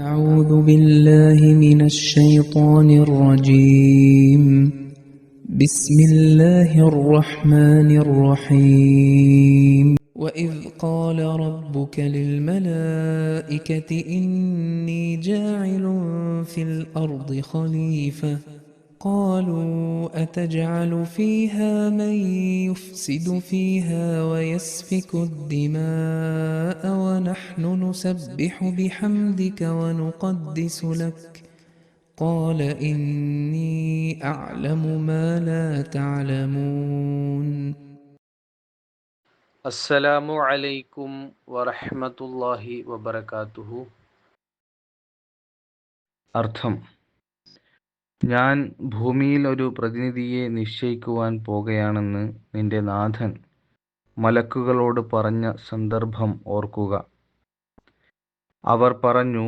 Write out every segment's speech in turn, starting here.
أعوذ بالله من الشيطان الرجيم. بسم الله الرحمن الرحيم. وإذ قال ربك للملائكة إني جاعل في الأرض خليفة قالوا أتجعل فيها من يفسد فيها ويسفك الدماء ونحن نسبح بحمدك ونقدس لك قال إني أعلم ما لا تعلمون. السلام عليكم ورحمة الله وبركاته. أرثم ഞാൻ ഭൂമിയിൽ ഒരു പ്രതിനിധിയെ നിശ്ചയിക്കുവാൻ പോകുകയാണെന്ന് നിന്റെ നാഥൻ മലക്കുകളോട് പറഞ്ഞ സന്ദർഭം ഓർക്കുക. അവർ പറഞ്ഞു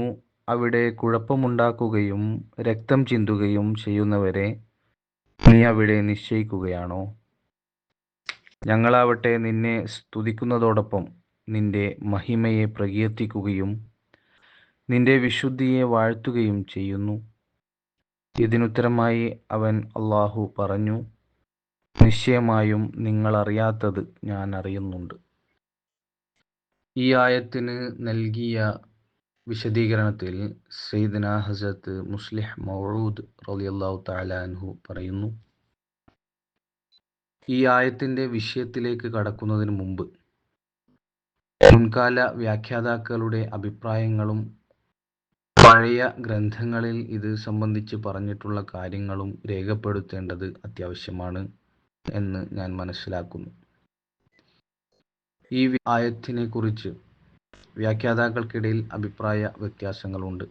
അവിടെ കുഴപ്പമുണ്ടാക്കുകയും രക്തം ചിന്തുകയും ചെയ്യുന്നവരെ നീ അവിടെ നിശ്ചയിക്കുകയാണോ? ഞങ്ങളാവട്ടെ നിന്നെ സ്തുതിക്കുന്നതോടൊപ്പം നിന്റെ മഹിമയെ പ്രകീർത്തിക്കുകയും നിന്റെ വിശുദ്ധിയെ വാഴ്ത്തുകയും ചെയ്യുന്നു. ഇതിനുത്തരമായി അവൻ അള്ളാഹു പറഞ്ഞു നിശ്ചയമായും നിങ്ങൾ അറിയാത്തത് ഞാൻ അറിയുന്നുണ്ട്. ഈ ആയത്തിന് നൽകിയ വിശദീകരണത്തിൽ സയ്യിദ്ന ഹസരത്ത് മുസ്ലിഹ് മൗറൂദ് റളിയല്ലാഹു തആല അൻഹു പറയുന്നു ഈ ആയത്തിന്റെ വിഷയത്തിലേക്ക് കടക്കുന്നതിന് മുമ്പ് മുൻകാല വ്യാഖ്യാതാക്കളുടെ അഭിപ്രായങ്ങളും പഴയ ഗ്രന്ഥങ്ങളിൽ ഇത് സംബന്ധിച്ച് പറഞ്ഞിട്ടുള്ള കാര്യങ്ങളും രേഖപ്പെടുത്തേണ്ടത് അത്യാവശ്യമാണ് എന്ന് ഞാൻ മനസ്സിലാക്കുന്നു. ഈ ആയത്തിനെ കുറിച്ച് വ്യാഖ്യാതാക്കൾക്കിടയിൽ അഭിപ്രായ വ്യത്യാസങ്ങളുണ്ട്.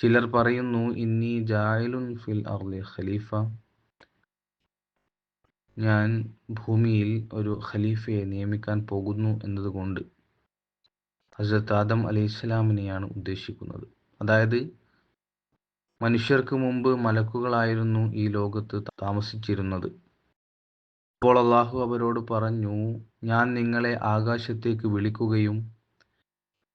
ചിലർ പറയുന്നു ഇന്നി ജായലുൻ ഫിൽ അർലി ഖലീഫ. ഞാൻ ഭൂമിയിൽ ഒരു ഖലീഫയെ നിയമിക്കാൻ പോകുന്നു എന്നതുകൊണ്ട് ഹസരത്ത് ആദം അലൈഹി ഇസ്ലാമിനെയാണ് ഉദ്ദേശിക്കുന്നത്. അതായത് മനുഷ്യർക്ക് മുമ്പ് മലക്കുകളായിരുന്നു ഈ ലോകത്ത് താമസിച്ചിരുന്നത്. അപ്പോൾ അള്ളാഹു അവരോട് പറഞ്ഞു ഞാൻ നിങ്ങളെ ആകാശത്തേക്ക് വിളിക്കുകയും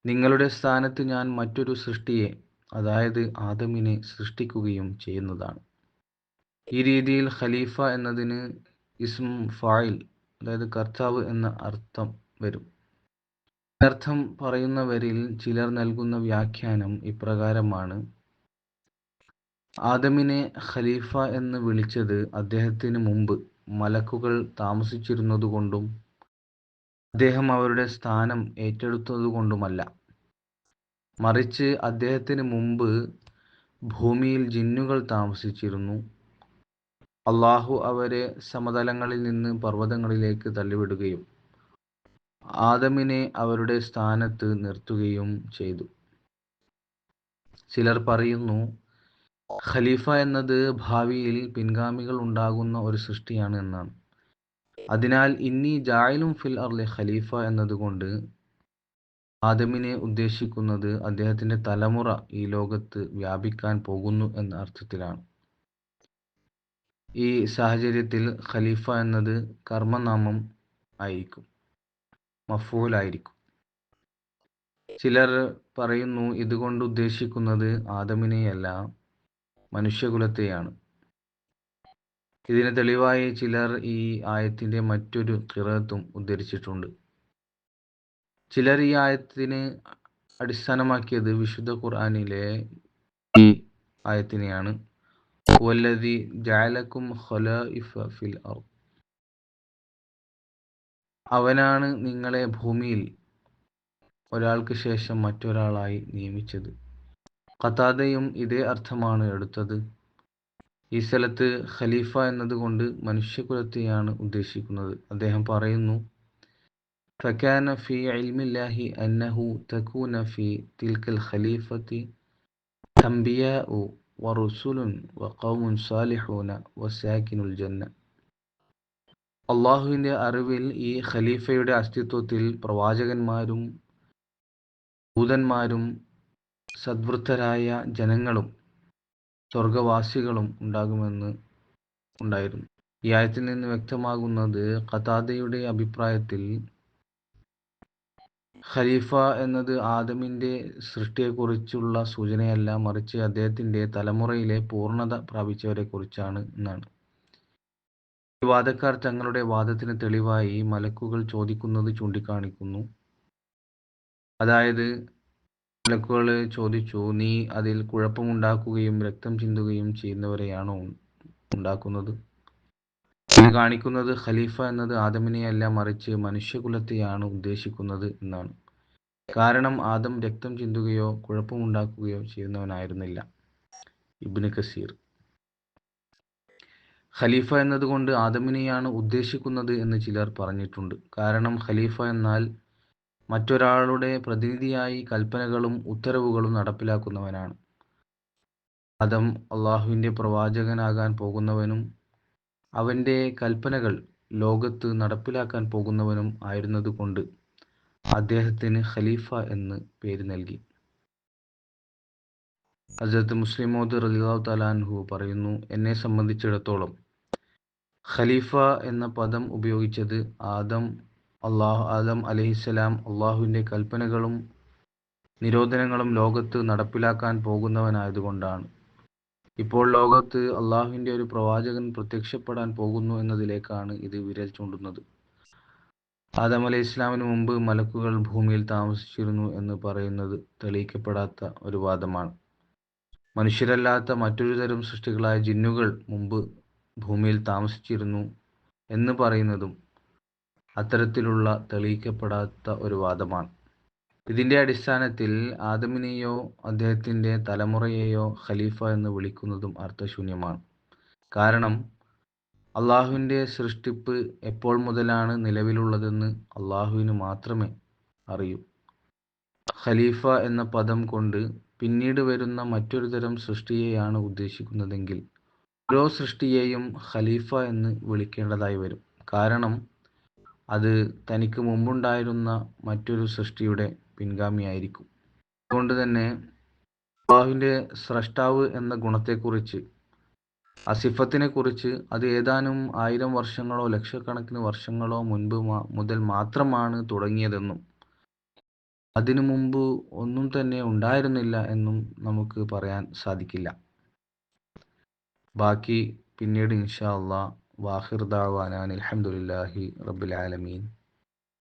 നിങ്ങളുടെ സ്ഥാനത്ത് ഞാൻ മറ്റൊരു സൃഷ്ടിയെ അതായത് ആദമിനെ സൃഷ്ടിക്കുകയും ചെയ്യുന്നതാണ്. ഈ രീതിയിൽ ഖലീഫ എന്നതിന് ഇസ്ം ഫായിൽ അതായത് കർത്താവ് എന്ന അർത്ഥം വരും. അർത്ഥം പറയുന്നവരിൽ ചിലർ നൽകുന്ന വ്യാഖ്യാനം ഇപ്രകാരമാണ്. ആദമിനെ ഖലീഫ എന്ന് വിളിച്ചത് അദ്ദേഹത്തിന് മുമ്പ് മലക്കുകൾ താമസിച്ചിരുന്നതുകൊണ്ടും അദ്ദേഹം അവരുടെ സ്ഥാനം ഏറ്റെടുത്തതുകൊണ്ടുമല്ല. മറിച്ച് അദ്ദേഹത്തിന് മുമ്പ് ഭൂമിയിൽ ജിന്നുകൾ താമസിച്ചിരുന്നു. അള്ളാഹു അവരെ സമതലങ്ങളിൽ നിന്ന് പർവതങ്ങളിലേക്ക് തള്ളിവിടുകയും ആദമിനെ അവരുടെ സ്ഥാനത്ത് നിർത്തുകയും ചെയ്തു. ചിലർ പറയുന്നു ഖലീഫ എന്നത് ഭാവിയിൽ പിൻഗാമികൾ ഉണ്ടാകുന്ന ഒരു സൃഷ്ടിയാണ് എന്നാണ്. അതിനാൽ ഇന്നി ജായലും ഫിൽ അർലെ ഖലീഫ എന്നതുകൊണ്ട് ആദമിനെ ഉദ്ദേശിക്കുന്നത് അദ്ദേഹത്തിന്റെ തലമുറ ഈ ലോകത്ത് വ്യാപിക്കാൻ പോകുന്നു എന്ന അർത്ഥത്തിലാണ്. ഈ സാഹചര്യത്തിൽ ഖലീഫ എന്നത് കർമ്മനാമം ആയിരിക്കും. മഫൂലായിരിക്കും. ചിലർ പറയുന്നു ഇതുകൊണ്ട് ഉദ്ദേശിക്കുന്നത് ആദമിനെയല്ല മനുഷ്യകുലത്തെയാണ്. ഇതിന് തെളിവായി ചിലർ ഈ ആയത്തിന്റെ മറ്റൊരു കിറത്തും ഉദ്ധരിച്ചിട്ടുണ്ട്. ചിലർ ഈ ആയത്തിന് അടിസ്ഥാനമാക്കിയത് വിശുദ്ധ ഖുർആാനിലെ ഈ ആയത്തിനെയാണ്. വല്ലതി ജാലക്കും ഖലാഇഫ ഫിൽ അർദ്. അവനാണ് നിങ്ങളെ ഭൂമിയിൽ ഒരാൾക്ക് ശേഷം മറ്റൊരാളായി നിയമിച്ചത് ഖതാദയും ഇതേ അർത്ഥമാണ് എടുത്തത് ഈ സ്ഥലത്ത് ഖലീഫ എന്നതുകൊണ്ട് മനുഷ്യകുലത്തെയാണ് ഉദ്ദേശിക്കുന്നത് അദ്ദേഹം പറയുന്നു فكان في علم الله أنه تكون في تلك الخليفة أنبياء ورسل وقوم صالحون وساكن الجنة അള്ളാഹുവിന്റെ അറിവിൽ ഈ ഖലീഫയുടെ അസ്തിത്വത്തിൽ പ്രവാചകന്മാരും ദൂതന്മാരും സദ്വൃത്തരായ ജനങ്ങളും സ്വർഗവാസികളും ഉണ്ടാകുമെന്ന് ഉണ്ടായിരുന്നു. ഈ ആയത്തിൽ നിന്ന് വ്യക്തമാകുന്നത് ഖതാദയുടെ അഭിപ്രായത്തിൽ ഖലീഫ എന്നത് ആദമിന്റെ സൃഷ്ടിയെക്കുറിച്ചുള്ള സൂചനയല്ല മറിച്ച് അദ്ദേഹത്തിന്റെ തലമുറയിലെ പൂർണത പ്രാപിച്ചവരെക്കുറിച്ചാണ് എന്നാണ്. വാദക്കാർ തങ്ങളുടെ വാദത്തിന് തെളിവായി മലക്കുകൾ ചോദിക്കുന്നത് ചൂണ്ടിക്കാണിക്കുന്നു. അതായത് മലക്കുകൾ ചോദിച്ചു നീ അതിൽ കുഴപ്പമുണ്ടാക്കുകയും രക്തം ചിന്തുകയും ചെയ്യുന്നവരെയാണോ ഉണ്ടാക്കുന്നത്? ഇത് കാണിക്കുന്നത് ഖലീഫ എന്നത് ആദമിനെയല്ല മറിച്ച് മനുഷ്യകുലത്തെയാണ് ഉദ്ദേശിക്കുന്നത് എന്നാണ്. കാരണം ആദം രക്തം ചിന്തുകയോ കുഴപ്പമുണ്ടാക്കുകയോ ചെയ്യുന്നവനായിരുന്നില്ല. ഇബ്നു കസീർ. ഖലീഫ എന്നതുകൊണ്ട് ആദമിനെയാണ് ഉദ്ദേശിക്കുന്നത് എന്ന് ചിലർ പറഞ്ഞിട്ടുണ്ട്. കാരണം ഖലീഫ എന്നാൽ മറ്റൊരാളുടെ പ്രതിനിധിയായി കൽപ്പനകളും ഉത്തരവുകളും നടപ്പിലാക്കുന്നവനാണ്. ആദം അള്ളാഹുവിന്റെ പ്രവാചകനാകാൻ പോകുന്നവനും അവന്റെ കൽപ്പനകൾ ലോകത്ത് നടപ്പിലാക്കാൻ പോകുന്നവനും ആയിരുന്നതുകൊണ്ട് അദ്ദേഹത്തിന് ഖലീഫ എന്ന് പേര് നൽകി. ഹജരത്ത് മുസ്ലിമോദ് റലിദാവ് തലാൻഹു പറയുന്നു എന്നെ സംബന്ധിച്ചിടത്തോളം ഖലീഫ എന്ന പദം ഉപയോഗിച്ചത് ആദം അള്ളാഹു ആദം അലഹിസ്സലാം. അള്ളാഹുവിന്റെ കൽപ്പനകളും നിരോധനങ്ങളും ലോകത്ത് നടപ്പിലാക്കാൻ പോകുന്നവനായതുകൊണ്ടാണ്. ഇപ്പോൾ ലോകത്ത് അള്ളാഹുവിന്റെ ഒരു പ്രവാചകൻ പ്രത്യക്ഷപ്പെടാൻ പോകുന്നു എന്നതിലേക്കാണ് ഇത് വിരൽ ചൂണ്ടുന്നത്. ആദം അലൈഹി ഇസ്ലാമിന് മുമ്പ് മലക്കുകൾ ഭൂമിയിൽ താമസിച്ചിരുന്നു എന്ന് പറയുന്നത് തെളിയിക്കപ്പെടാത്ത ഒരു വാദമാണ്. മനുഷ്യരല്ലാത്ത മറ്റൊരു തരം സൃഷ്ടികളായ ജിന്നുകൾ മുമ്പ് ഭൂമിയിൽ താമസിച്ചിരുന്നു എന്ന് പറയുന്നതും അത്തരത്തിലുള്ള തെളിയിക്കപ്പെടാത്ത ഒരു വാദമാണ്. ഇതിന്റെ അടിസ്ഥാനത്തിൽ ആദമിനെയോ അദ്ദേഹത്തിന്റെ തലമുറയെയോ ഖലീഫ എന്ന് വിളിക്കുന്നതും അർത്ഥശൂന്യമാണ്. കാരണം അള്ളാഹുവിന്റെ സൃഷ്ടിപ്പ് എപ്പോൾ മുതലാണ് നിലവിലുള്ളതെന്ന് അള്ളാഹുവിന് മാത്രമേ അറിയൂ. ഖലീഫ എന്ന പദം കൊണ്ട് പിന്നീട് വരുന്ന മറ്റൊരു തരം സൃഷ്ടിയെയാണ് ഉദ്ദേശിക്കുന്നതെങ്കിൽ സൃഷ്ടിയെയും ഖലീഫ എന്ന് വിളിക്കേണ്ടതായി വരും. കാരണം അത് തനിക്ക് മുമ്പുണ്ടായിരുന്ന മറ്റൊരു സൃഷ്ടിയുടെ പിൻഗാമിയായിരിക്കും. അതുകൊണ്ട് തന്നെ അള്ളാഹുവിന്റെ സ്രഷ്ടാവ് എന്ന ഗുണത്തെക്കുറിച്ച് അസിഫത്തിനെ കുറിച്ച് അത് ഏതാനും ആയിരം വർഷങ്ങളോ ലക്ഷക്കണക്കിന് വർഷങ്ങളോ മുൻപ് മുതൽ മാത്രമാണ് തുടങ്ങിയതെന്നും അതിനു മുമ്പ് ഒന്നും തന്നെ ഉണ്ടായിരുന്നില്ല എന്നും നമുക്ക് പറയാൻ സാധിക്കില്ല. ബാക്കി പിന്നീട് ഇൻഷാ അള്ളാഹ് വാഹിർ ദാവാനാൻ അലഹമുല്ലാഹി റബ്ബുൽ ആലമീൻ.